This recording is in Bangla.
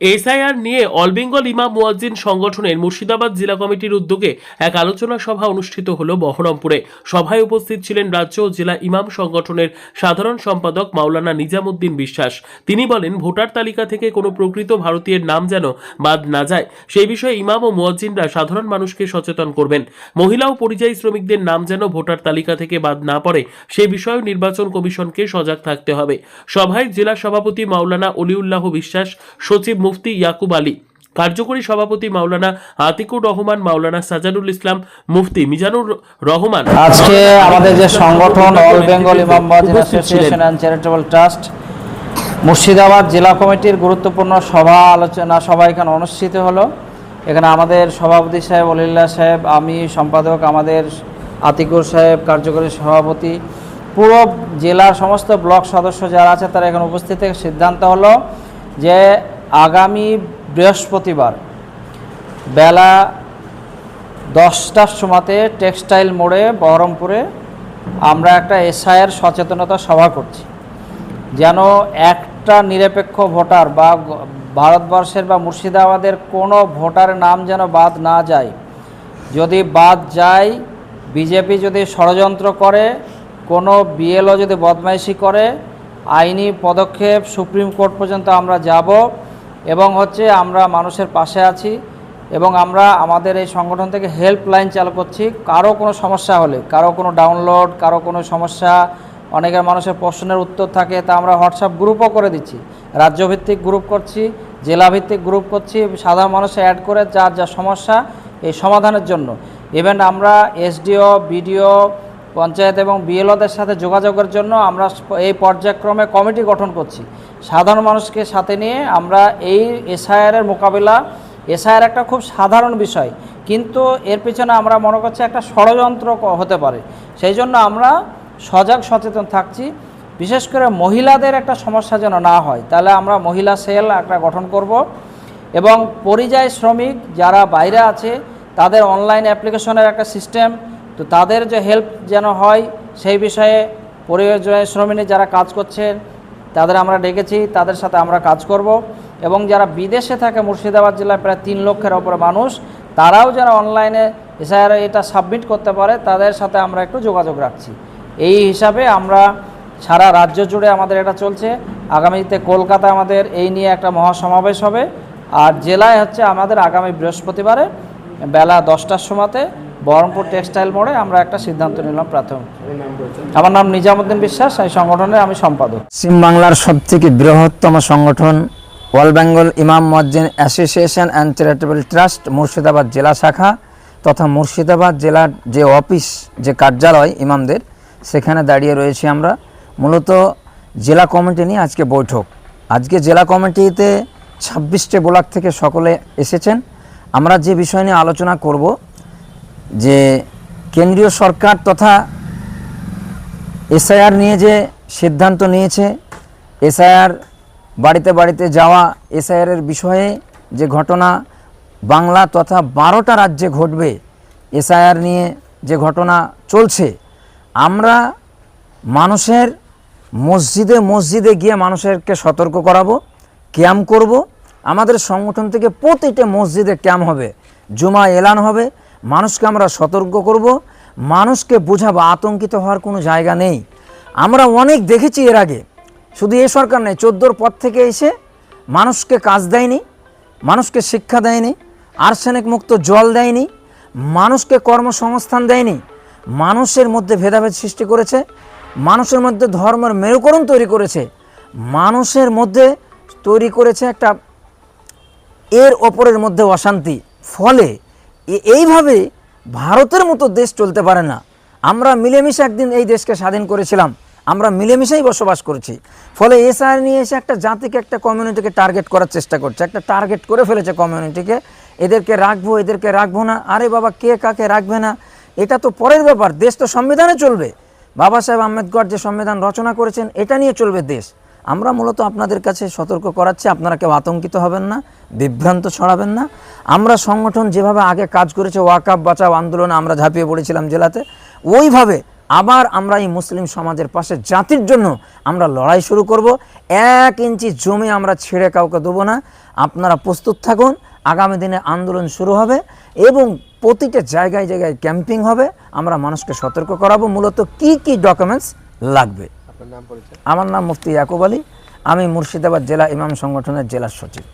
এসআইআর নিয়ে অল বেঙ্গল ইমাম মুয়াজ্জিন সংগঠনের মুর্শিদাবাদ জেলা কমিটির উদ্যোগে এক আলোচনা সভা অনুষ্ঠিত হল বহরমপুরে। সভায় উপস্থিত ছিলেন রাজ্য ও জেলা ইমাম সংগঠনের সাধারণ সম্পাদক মাওলানা নিজামুদ্দিন বিশ্বাস। তিনি বলেন, ভোটার তালিকা থেকে কোনো প্রকৃত ভারতীয়ের নাম যেন বাদ না যায় সেই বিষয়ে ইমাম ও মুয়াজ্জিনরা সাধারণ মানুষকে সচেতন করবেন। মহিলা ও পরিযায়ী শ্রমিকদের নাম যেন ভোটার তালিকা থেকে বাদ না পড়ে, সে বিষয়েও নির্বাচন কমিশনকে সজাগ থাকতে হবে। সভায় জেলা সভাপতি মাওলানা অলিউল্লাহ বিশ্বাস, সচিব মুফতি ইয়াকুব আলী কার্যকরী সভাপতি মাওলানা আতিকুর রহমান মাওলানা সাজানুল ইসলাম মুফতি মিজানুর রহমান। আজকে আমাদের যে সংগঠন all Bengal imam association and charitable trust Murshidabad জেলা কমিটির গুরুত্বপূর্ণ সভা আলোচনা সভা এখানে অনুষ্ঠিত হলো। এখানে আমাদের সভাপতি সাহেব অলিল্লা সাহেব আমি সম্পাদক আমাদের আতিকুর সাহেব কার্যকরী সভাপতি পুরো জেলার সমস্ত ব্লক সদস্য যারা আছে তারা এখানে উপস্থিত থেকে সিদ্ধান্ত হলো যে আগামী বৃহস্পতিবার বেলা দশটার সময়তে টেক্সটাইল মোড়ে বহরমপুরে আমরা একটা এসআইয়ের সচেতনতা সভা করছি। যেন একটা নিরপেক্ষ ভোটার বা ভারতবর্ষের বা মুর্শিদাবাদের কোনো ভোটারের নাম যেন বাদ না যায়। যদি বাদ যায়, বিজেপি যদি ষড়যন্ত্র করে, কোনো বিএলও যদি বদমাইশি করে, আইনি পদক্ষেপ সুপ্রিম কোর্ট পর্যন্ত আমরা যাব। এবং হচ্ছে আমরা মানুষের পাশে আছি এবং আমরা আমাদের এই সংগঠন থেকে হেল্পলাইন চালু করছি। কারও কোনো সমস্যা হলে, কারও কোনো ডাউনলোড কারও কোনো সমস্যা, অনেকের মানুষের প্রশ্নের উত্তর থাকে, তা আমরা হোয়াটসঅ্যাপ গ্রুপও করে দিচ্ছি। রাজ্যভিত্তিক গ্রুপ করছি, জেলাভিত্তিক গ্রুপ করছি, সাধারণ মানুষে অ্যাড করে যার যা সমস্যা এই সমাধানের জন্য। ইভেন আমরা এসডিও বিডিও পঞ্চায়েত এবং বিএলওদের সাথে যোগাযোগের জন্য আমরা এই পর্যায়ক্রমে কমিটি গঠন করছি। সাধারণ মানুষকে সাথে নিয়ে আমরা এই এসআইআরের মোকাবিলা, এসআইআর একটা খুব সাধারণ বিষয়, কিন্তু এর পিছনে আমরা মনে করছি একটা ষড়যন্ত্র হতে পারে। সেই জন্য আমরা সজাগ সচেতন থাকছি, বিশেষ করে মহিলাদের একটা সমস্যা যেন না হয়। তাহলে আমরা মহিলা সেল একটা গঠন করব এবং পরিযায়ী শ্রমিক যারা বাইরে আছে, তাদের অনলাইন অ্যাপ্লিকেশনের একটা সিস্টেম, তো তাদের যে হেল্প যেন হয়, সেই বিষয়ে পরিযায়ী শ্রমিক যারা কাজ করছেন তাদের আমরা ডেকেছি, তাদের সাথে আমরা কাজ করব। এবং যারা বিদেশে থাকে, মুর্শিদাবাদ জেলায় প্রায় তিন লক্ষের ওপরে মানুষ, তারাও যারা অনলাইনে এসআইআর এটা সাবমিট করতে পারে, তাদের সাথে আমরা একটু যোগাযোগ রাখছি। এই হিসাবে আমরা সারা রাজ্য জুড়ে আমাদের এটা চলছে। আগামীতে কলকাতা আমাদের এই নিয়ে একটা মহাসমাবেশ হবে। আর জেলায় হচ্ছে আমাদের আগামী বৃহস্পতিবারে বেলা দশটার সময়তে বহরমপুর টেক্সটাইল মোড়ে আমরা একটা সিদ্ধান্ত নিলাম প্রাথমিক। আমার নাম নিজামুদ্দিন বিশ্বাস, এই সংগঠনের আমি সম্পাদক। পশ্চিম বাংলার সবথেকে বৃহত্তম সংগঠন all Bengal imam muezzin association and charitable trust Murshidabad জেলা শাখা তথা মুর্শিদাবাদ জেলার যে অফিস, যে কার্যালয় ইমামদের, সেখানে দাঁড়িয়ে রয়েছি আমরা। মূলত জেলা কমিটি নিয়ে আজকে বৈঠক। আজকে জেলা কমিটিতে ছাব্বিশটি ব্লক থেকে সকলে এসেছেন। আমরা যে বিষয় নিয়ে আলোচনা করব যে কেন্দ্রীয় সরকার তথা এসআইআর নিয়ে যে সিদ্ধান্ত নিয়েছে, এসআইআর বাড়িতে বাড়িতে যাওয়া এসআইআরের বিষয়ে যে ঘটনা বাংলা তথা বারোটা রাজ্যে ঘটবে, এসআইআর নিয়ে যে ঘটনা চলছে, আমরা মানুষের মসজিদে মসজিদে গিয়ে মানুষেরকে সতর্ক করাবো, ক্যাম্প করব। আমাদের সংগঠন থেকে প্রতিটা মসজিদে ক্যাম্প হবে। জুমা এলান হবে মানুষকে আমরা সতর্ক করব, মানুষকে বোঝাবো, আতঙ্কিত হওয়ার কোনো জায়গা নেই। আমরা অনেক দেখেছি এর আগে, শুধু এ সরকার নেই চোদ্দোর পর থেকে এসে মানুষকে কাজ দেয়নি, মানুষকে শিক্ষা দেয়নি আর্সেনিক মুক্ত জল দেয়নি, মানুষকে কর্মসংস্থান দেয়নি, মানুষের মধ্যে ভেদাভেদ সৃষ্টি করেছে, মানুষের মধ্যে ধর্মের মেরুকরণ তৈরি করেছে, মানুষের মধ্যে তৈরি করেছে একটা এর ওপরের মধ্যে অশান্তি। ফলে এইভাবে ভারতের মতো দেশ চলতে পারে না। আমরা মিলেমিশে একদিন এই দেশকে স্বাধীন করেছিলাম। আমরা মিলেমিশেই বসবাস করছি। ফলে এসআর নিয়ে এসে একটা জাতিকে, একটা কমিউনিটিকে টার্গেট করার চেষ্টা করছে। একটা টার্গেট করে ফেলেছে কমিউনিটিকে এদেরকে রাখব এদেরকে রাখব না। আরে বাবা, কে কাকে রাখবে না? এটা তো পরের ব্যাপার। দেশ তো সংবিধানে চলবে। বাবা সাহেব আম্বেদকর যে সংবিধান রচনা করেছেন, এটা নিয়ে চলবে দেশ। আমরা মূলত আপনাদের কাছে সতর্ক করাচ্ছি, আপনারা কেউ আতঙ্কিত হবেন না, বিভ্রান্ত ছড়াবেন না। আমরা সংগঠন যেভাবে আগে কাজ করেছে ওয়াকাপ বাঁচাও আন্দোলনে আমরা ঝাঁপিয়ে পড়েছিলাম জেলাতে, ওইভাবে আবার আমরা এই মুসলিম সমাজের পাশে জাতির জন্য আমরা লড়াই শুরু করব। এক ইঞ্চি জমি আমরা ছেড়ে কাউকে দেবো না। আপনারা প্রস্তুত থাকুন, আগামী দিনে আন্দোলন শুরু হবে এবং প্রতিটা জায়গায় জায়গায় ক্যাম্পিং হবে। আমরা মানুষকে সতর্ক করাবো। মূলত কি কি ডকুমেন্টস লাগবে? আমার নাম মুফতি ইয়াকুব আলী। আমি মুর্শিদাবাদ জেলা ইমাম সংগঠনের জেলা সচিব।